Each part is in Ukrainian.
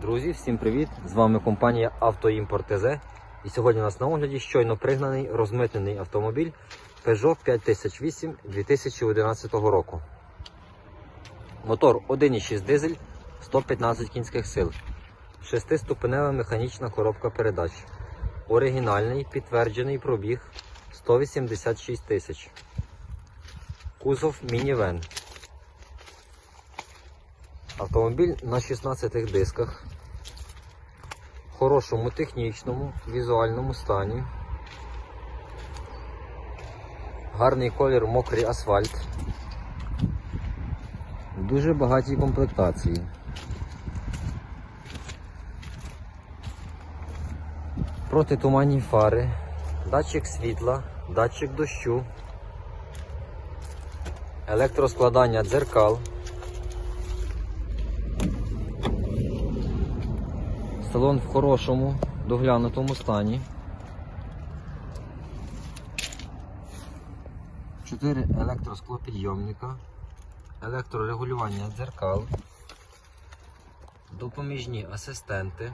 Друзі, всім привіт! З вами компанія Автоімпорт ТЗ. І сьогодні у нас на огляді щойно пригнаний розмитнений автомобіль Peugeot 5008 2011 року. Мотор 1,6 дизель, 115 кінських сил, 6-ступенева механічна коробка передач. Оригінальний підтверджений пробіг 186 тисяч. Кузов мінівен. Автомобіль на 16 дисках, в хорошому технічному, візуальному стані. Гарний колір мокрий асфальт. Дуже багатій комплектації. Протитуманні фари, датчик світла, датчик дощу, електроскладання дзеркал. Салон в хорошому, доглянутому стані. Чотири електросклопідйомника, електрорегулювання дзеркал, допоміжні асистенти,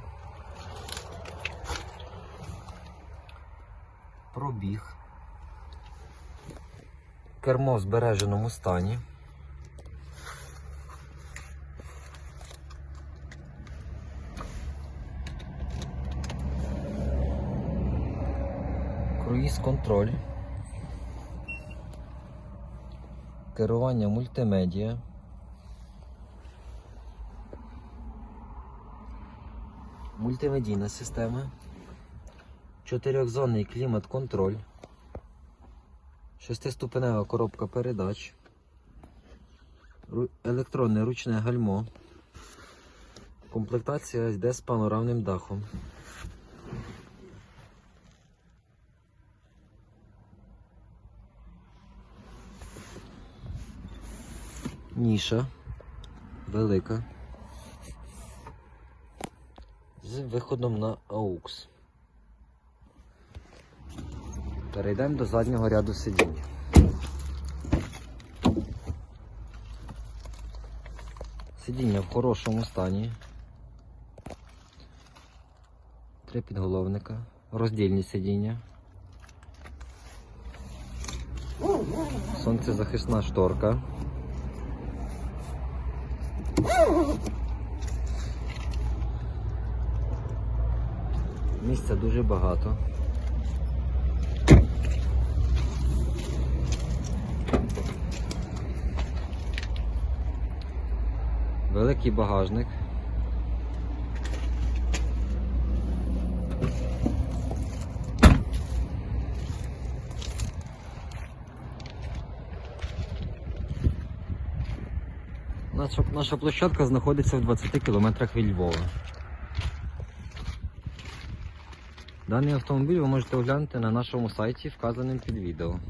пробіг, кермо в збереженому стані. Круїз контроль. Керування мультимедіа. Мультимедійна система. Чотирьохзонний клімат-контроль. Шестиступенева коробка передач. Електронне ручне гальмо. Комплектація йде з панорамним дахом. Ніша велика. З виходом на AUX. Перейдемо до заднього ряду сидінь. Сидіння в хорошому стані. Три підголовника, роздільні сидіння. Сонцезахисна шторка. Місця дуже багато. Великий багажник. Наша, наша площадка знаходиться в 20 кілометрах від Львова. Даний автомобіль ви можете оглянути на нашому сайті, вказаним під відео.